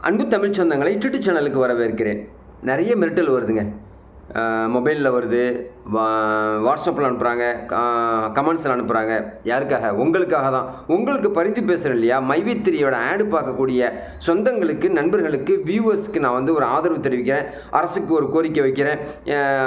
அன்பு தமிழ் சொந்தங்களை யூடியூப் சேனலுக்கு வரவேற்கிறேன். நிறைய மிரட்டல் வருதுங்க. மொபைலில் வருது. வாட்ஸ்அப்பில் அனுப்புகிறாங்க கமெண்ட்ஸில் அனுப்புகிறாங்க யாருக்காக? உங்களுக்காக தான். உங்களுக்கு பரிந்து பேசுகிறேன் இல்லையா? மைவித்திரியோட ஆடு பார்க்கக்கூடிய சொந்தங்களுக்கு நண்பர்களுக்கு வியூவர்ஸ்க்கு நான் வந்து ஒரு ஆதரவு தெரிவிக்கிறேன். அரசுக்கு ஒரு கோரிக்கை வைக்கிறேன்.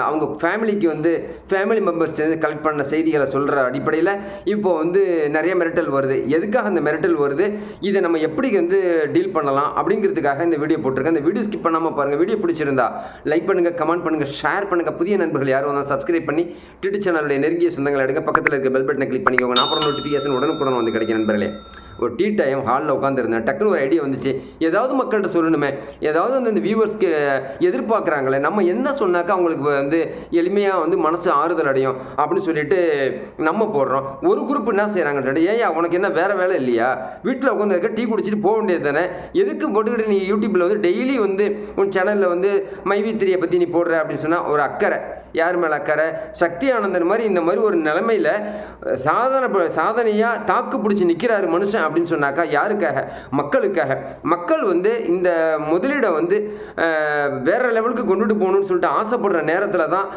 அவங்க ஃபேமிலிக்கு வந்து ஃபேமிலி மெம்பர்ஸ் கலெக்ட் பண்ண செய்திகளை சொல்கிற அடிப்படையில் இப்போ வந்து நிறைய மிரட்டல் வருது. எதுக்காக அந்த மிரட்டல் வருது? இதை நம்ம எப்படி வந்து டீல் பண்ணலாம்? அப்படிங்கிறதுக்காக இந்த வீடியோ போட்டிருக்கேன். இந்த வீடியோ ஸ்கிப் பண்ணாமல் பாருங்கள் வீடியோ பிடிச்சிருந்தா லைக் பண்ணுங்கள் கமெண்ட் பண்ணுங்கள் ஷேர் பண்ணுங்கள் புதிய நண்பர்கள் யாரும் வந்தால் சப்ஸ்கிரைப் பண்ணி டிட்டு சேனலுடைய நெருங்கிய சொந்தங்களை எடுங்க. பக்கத்தில் இருக்க பெல் பட்டனை கிளிக் பண்ணிக்கோங்க. நான் அப்புறம் நோட்டிஃபிகேஷன் உடனுக்குடன் வந்து கிடைக்கும் நண்பர்களே. ஒரு டீ டைம் ஹாலில் உட்காந்துருந்தேன் டக்குனு ஒரு ஐடியா வந்துச்சு. ஏதாவது மக்கள்கிட்ட சொல்லணுமே. ஏதாவது வந்து இந்த வியூவர்ஸ்க்கு எதிர்பார்க்குறாங்களே. நம்ம என்ன சொன்னாக்கா அவங்களுக்கு வந்து எளிமையாக வந்து மனசு ஆறுதல் அடையும் அப்படின்னு சொல்லிட்டு நம்ம போடுறோம். ஒரு குரூப் என்ன செய்கிறாங்க ஏயா உனக்கு என்ன வேறு வேலை இல்லையா? வீட்டில் உட்காந்து இருக்க டீ குடிச்சிட்டு போக வேண்டியது தானே. எதுக்கு போட்டுக்கிட்டு நீ யூடியூப்பில் வந்து டெய்லி வந்து உன் சேனலில் வந்து மைவி திரியை பற்றி நீ போடுற அப்படின்னு சொன்னால் ஒரு அக்கறை. யார் மேலே அக்கறை? சக்தி ஆனந்தன் மாதிரி இந்த மாதிரி ஒரு நிலைமையில் சாதனை ப- சாதனையாக தாக்கு பிடிச்சி நிற்கிறாரு மனுஷன் அப்படின்னு சொன்னாக்கா யாருக்காக? மக்களுக்காக. மக்கள் வந்து இந்த முதலீடை வந்து வேற லெவலுக்கு கொண்டுட்டு போகணும்னு சொல்லிட்டு ஆசைப்படுற நேரத்தில் தான்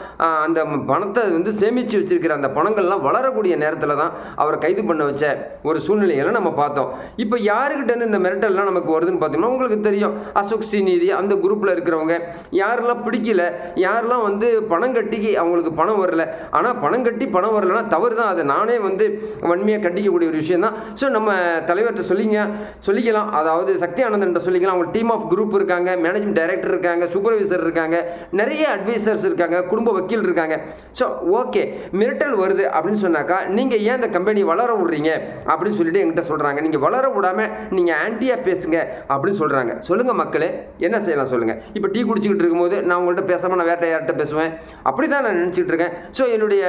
அந்த பணத்தை வந்து சேமித்து வச்சிருக்கிற அந்த பணங்கள்லாம் வளரக்கூடிய நேரத்தில் தான் அவரை கைது பண்ண வச்ச ஒரு சூழ்நிலையெல்லாம் நம்ம பார்த்தோம். இப்போ யாருக்கிட்டேருந்து இந்த மிரட்டல்லாம் நமக்கு வருதுன்னு பார்த்தீங்கன்னா உங்களுக்கு தெரியும். அசோக் ஸ்ரீநிதி அந்த குரூப்பில் இருக்கிறவங்க. யாரெல்லாம் பிடிக்கல யாரெல்லாம் வந்து பணம் கட்டிக்கு அவங்களுக்கு பணம் வரல. ஆனால் பணம் கட்டி பணம் வரலன்னா தவறு தான் அது நானே வந்து வன்மையாக கட்டிக்கக்கூடிய ஒரு விஷயம் தான் ஸோ நம்ம தலைவர்கிட்ட சொல்லிங்க. சொல்லிக்கலாம். அதாவது சக்தி ஆனந்தன்ட்ட சொல்லிக்கலாம். அவங்க டீம் ஆஃப் குரூப் இருக்காங்க. மேனேஜ்மெண்ட் டைரக்டர் இருக்காங்க. சூப்பர்வைசர் இருக்காங்க. நிறைய அட்வைசர்ஸ் இருக்காங்க. குடும்ப வக்கீல் இருக்காங்க. ஸோ ஓகே மிரட்டல் வருது அப்படின்னு சொன்னாக்கா நீங்கள் ஏன் இந்த கம்பெனி வளர விடுறீங்க? அப்படின்னு சொல்லிட்டு என்கிட்ட சொல்கிறாங்க நீங்கள் வளர விடாமல் நீங்கள் ஆன்டியாக பேசுங்க அப்படின்னு சொல்கிறாங்க சொல்லுங்கள் மக்களே. என்ன செய்யலாம் சொல்லுங்கள் இப்போ டீ குடிச்சிக்கிட்டு இருக்கும்போது நான் உங்கள்கிட்ட பேசாமல் நான் வேற யார்கிட்ட பேசுவேன். அப்படி தான் நான் நினச்சிட்டு இருக்கேன் ஸோ என்னுடைய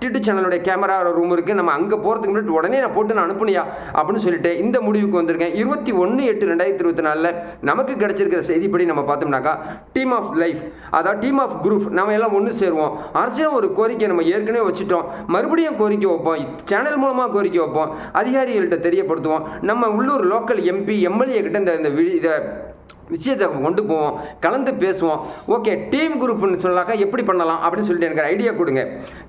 டிட்டு சேனலுடைய கேமரா ரூம் இருக்குது நம்ம அங்கே போகிறதுக்கு முன்னாடி உடனே நான் போட்டு நான் அனுப்புனியா? அப்படின்னு சொல்லிட்டு இந்த முடிவுக்கு வந்திருக்கேன். இருபத்தி ஒன்று எட்டு ரெண்டாயிரத்தி இருபத்தி நாலில் நமக்கு கிடைச்சிருக்கிற செய்திப்படி நம்ம பார்த்தோம்னாக்கா டீம் ஆஃப் லைஃப் அதாவது டீம் ஆஃப் குரூப் நம்ம எல்லாம் ஒன்று சேருவோம். அரசியல் ஒரு கோரிக்கை நம்ம ஏற்கனவே வச்சுட்டோம். மறுபடியும் கோரிக்கை வைப்போம். சேனல் மூலமாக கோரிக்கை வைப்போம். அதிகாரிகள்கிட்ட தெரியப்படுத்துவோம். நம்ம உள்ளூர் லோக்கல் எம்பி எம்எல்ஏ கிட்ட இந்த இந்த வி- இதை விஷயத்தை கொண்டு போவோம் கலந்து பேசுவோம். ஓகே டீம் குரூப்னு சொன்னாக்கா எப்படி பண்ணலாம் அப்படின்னு சொல்லிட்டு எனக்கு ஐடியா கொடுங்க.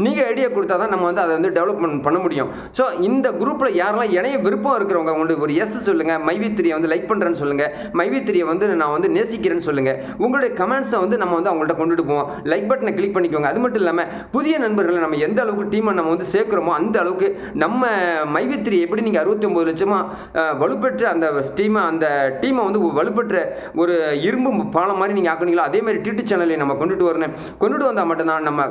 நீங்கள் ஐடியா கொடுத்தா தான் நம்ம வந்து அதை வந்து டெவலப்மெண்ட் பண்ண முடியும். ஸோ இந்த குரூப்பில் யாரெல்லாம் இணைய விருப்பம் இருக்கிறவங்க உங்களுக்கு ஒரு எஸ் சொல்லுங்கள் மைவித்திரியை வந்து லைக் பண்ணுறேன்னு சொல்லுங்கள் மைவித்திரியை வந்து நான் வந்து நேசிக்கிறேன்னு சொல்லுங்கள் உங்களுடைய கமெண்ட்ஸை வந்து நம்ம வந்து அவங்கள்ட்ட கொண்டுட்டு போவோம். லைக் பட்டனை கிளிக் பண்ணிக்கோங்க. அது மட்டும் இல்லாமல் புதிய நண்பர்களை நம்ம எந்த அளவுக்கு டீமை நம்ம வந்து சேர்க்குறோமோ அந்த அளவுக்கு நம்ம மைவித்திரி எப்படி நீங்கள் அறுபத்தி ஒம்பது லட்சமாக வலுப்பெற்ற அந்த டீமை அந்த டீமை வந்து வலுப்பெற்ற ஒரு இரும்பு பாலம் மாதிரி நீங்கள் ஆக்குனீங்களோ? அதே மாதிரி டிடி சேனலை நம்ம கொண்டுட்டு வரணும். கொண்டுட்டு வந்தால் மட்டும்தான் நம்ம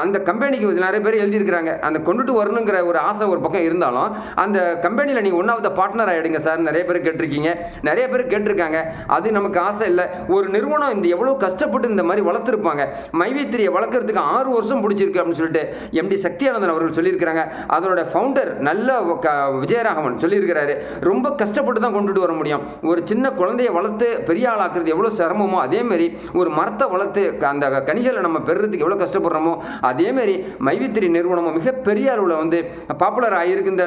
அந்த கம்பெனிக்கு நிறைய பேர் எழுதியிருக்கிறாங்க. அந்த கொண்டுட்டு வரணுங்கிற ஒரு ஆசை ஒரு பக்கம் இருந்தாலும் அந்த கம்பெனியில் நீங்கள் ஒன்றாவது பார்ட்னர் ஆகிடுங்க சார் நிறைய பேர் கேட்டிருக்கீங்க. நிறைய பேர் கேட்டிருக்காங்க. அது நமக்கு ஆசை இல்லை. ஒரு நிறுவனம் இந்த எவ்வளோ கஷ்டப்பட்டு இந்த மாதிரி வளர்த்துருப்பாங்க. மைவித்திரியை வளர்க்குறதுக்கு ஆறு வருஷம் பிடிச்சிருக்கு அப்படின்னு சொல்லிட்டு எம்டி சக்தியானந்தன் அவர்கள் சொல்லியிருக்கிறாங்க. அதனோட ஃபவுண்டர் நல்ல க- விஜயராகவன் சொல்லியிருக்கிறாரு. ரொம்ப கஷ்டப்பட்டு தான் கொண்டுட்டு வர முடியும். ஒரு சின்ன குழந்தைய வளர்த்து பெரிய ஆளாக்குறது எவ்வளோ சிரமமோ அதேமாரி ஒரு மரத்தை வளர்த்து அந்த கனிகளை நம்ம பெறுறதுக்கு எவ்வளோ கஷ்டப்படுறோமோ அதேமாரி மைவித்திரி நிறுவனமும் மிகப்பெரிய அளவில் வந்து பாப்புலர் ஆகிருக்கு இந்த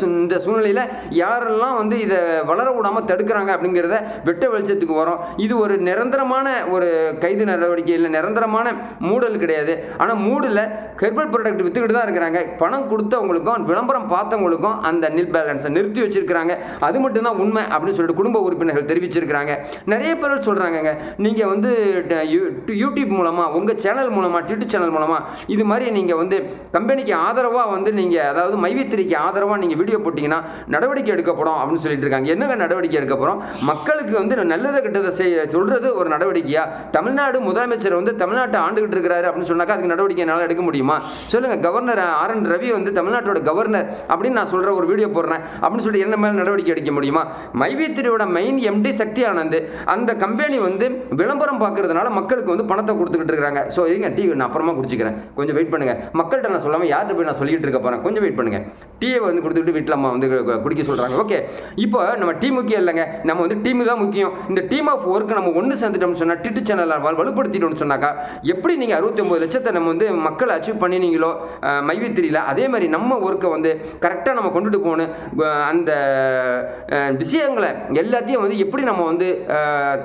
சு- இந்த சூழ்நிலையில் யாரெல்லாம் வந்து இதை வளர விடாமல் தடுக்கிறாங்க அப்படிங்கிறத வெட்ட வெளிச்சத்துக்கு வரும். இது ஒரு நிரந்தரமான ஒரு கைது நடவடிக்கை இல்லை நிரந்தரமான மூடல் கிடையாது. ஆனால் மூடில் ஹெர்பல் ப்ராடக்ட் வித்துக்கிட்டு தான் இருக்கிறாங்க. பணம் கொடுத்தவங்களுக்கும் விளம்பரம் பார்த்தவங்களுக்கும் அந்த நில் பேலன்ஸை நிறுத்தி வச்சிருக்கிறாங்க. அது மட்டும்தான் உண்மை அப்படின்னு சொல்லிட்டு குடும்ப உறுப்பினர்கள் தெரிவிச்சிருக்கிறாங்க. நிறைய பேர் சொல்கிறாங்கங்க நீங்கள் வந்து ட- டு- யூடியூப் மூலமாக உங்கள் சேனல் மூலமாக ட்விட்டர் சேனல் மூலமாக இது மாதிரி நீங்கள் வந்து கம்பெனிக்கு ஆதரவாக வந்து நீங்கள் அதாவது மைவித்திரிக்கு ஆதரவாக நீங்கள் வீடியோ போட்டிங்கன்னா நடவடிக்கை எடுக்கப்படும் அப்படின்னு சொல்லிட்டு இருக்காங்க. என்னங்க நடவடிக்கை எடுக்க போகிறோம் மக்களுக்கு வந்து நல்லதை கெட்டதை செய்ய சொல்கிறது ஒரு நடவடிக்கையாக தமிழ்நாடு முதலமைச்சர் வந்து தமிழ்நாட்டை ஆண்டுகிட்டு இருக்கிறாரு அப்படின்னு சொன்னாக்கா அதுக்கு நடவடிக்கை என்னால் எடுக்க முடியுமா? சொல்லுங்கள் கவர்னர் ஆர் என் ரவி வந்து தமிழ்நாட்டோட கவர்னர் அப்படின்னு நான் சொல்கிற ஒரு வீடியோ போடுறேன் அப்படின்னு சொல்லிட்டு என்ன மேலே நடவடிக்கை எடுக்க முடியுமா? மைவித்திரியோட மெயின் எம்டி சக்தி ஆனந்த் அந்த கம்பெனி வந்து விளம்பரம் பார்க்கறதுனால மக்களுக்கு வந்து பணத்தை கொடுத்துக்கிட்டு இருக்காங்க ஸோ இதுங்க டீ நான் அப்புறமா குடிச்சிக்கிறேன். கொஞ்சம் வெயிட் பண்ணுங்க. மக்கள்கிட்ட நான் சொல்லாமல் யார்கிட்ட போய் நான் சொல்லிட்டு இருக்க போகிறேன் கொஞ்சம் வெயிட் பண்ணுங்கள் டீயை வந்து கொடுத்துட்டு வீட்டில் அம்மா வந்து குடிக்க சொல்கிறாங்க ஓகே இப்போ நம்ம டீம் முக்கியம் இல்லைங்க. நம்ம வந்து டீம் தான் முக்கியம். இந்த டீம் ஆஃப் ஒர்க் நம்ம ஒன்று சேர்ந்துட்டோம்னு சொன்னால் டிட்டு சேனலை வலுப்படுத்திட்டோம்னு சொன்னாக்கா எப்படி நீங்கள் அறுபத்தொம்பது லட்சத்தை நம்ம வந்து மக்களை அச்சீவ் பண்ணினீங்களோ மைவி தெரியல. அதே மாதிரி நம்ம ஒர்க்கை வந்து கரெக்டாக நம்ம கொண்டுட்டு போகணும். அந்த விஷயங்களை எல்லாத்தையும் வந்து எப்படி நம்ம வந்து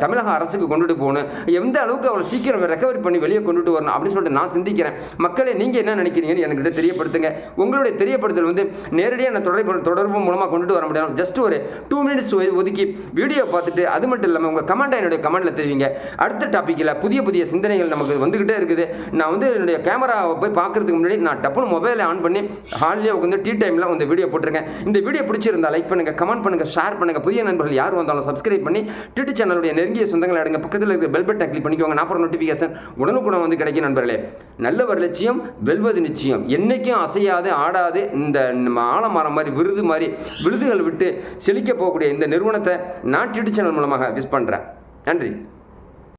தமிழக அரசுக்கு கொண்டுட்டு போகணும். எந்த அளவுக்கு அவ்வளோ சீக்கிரம் ரெக்கவரி பண்ணி வெளியே கொண்டுட்டு வரணும் அப்படின்னு சொல்லிட்டு நான் சிந்திக்கிறேன். மக்களே நீங்கள் என்ன நினைக்கிறீங்கன்னு என்கிட்ட தெரியப்படுத்துங்க. உங்களுடைய தெரியப்படுத்தல் வந்து நேரடியாக நான் தொடர்பு தொடர்பு மூலமாக கொண்டுட்டு வர முடியாது. ஜஸ்ட் ஒரு டூ மினிட்ஸ் ஒதுக்கி வீடியோ பார்த்துட்டு அது மட்டும் இல்லாமல் உங்கள் கமெண்ட் என்னுடைய கமெண்ட்டில் தெரிவிங்க. அடுத்த டாப்பிக்கில் புதிய புதிய சிந்தனைகள் நமக்கு வந்துக்கிட்டே இருக்குது. நான் வந்து என்னுடைய கேமராவை போய் பார்க்கறதுக்கு முன்னாடி நான் டப்புனு மொபைலை ஆன் பண்ணி ஹாலிலே உட்காந்து டீ டைமில் வந்து வீடியோ போட்டிருக்கேன். இந்த வீடியோ பிடிச்சிருந்தா லைக் பண்ணுங்கள் கமெண்ட் பண்ணுங்கள் ஷேர் பண்ணுங்கள் புதிய நண்பர்கள் யார் வந்தாலும் சப்ஸ்கிரைப் பண்ணி டிடி சேனலுடைய நெருங்கிய சொந்தங்களை அடங்க. பக்கத்தில் இருக்கிற பெல் பட்டன் கிளிக் பண்ணிக்கோங்க. நான் அப்புறம் நோட்டிஃபிகேஷன் உடனுக்குடன் வந்து கிடைக்கும் நண்பர்களே. நல்ல ஒரு லட்சியம் வெல்வது நிச்சயம். என்னைக்கும் அசையாது ஆடாது. இந்த நம்ம ஆலமரம் மாதிரி விருது மாதிரி விருதுகள் விட்டு செழிக்க போகக்கூடிய இந்த நிறுவனத்தை நான் டியூட்டி சேனல் மூலமாக விஷ் பண்ணுறேன் நன்றி.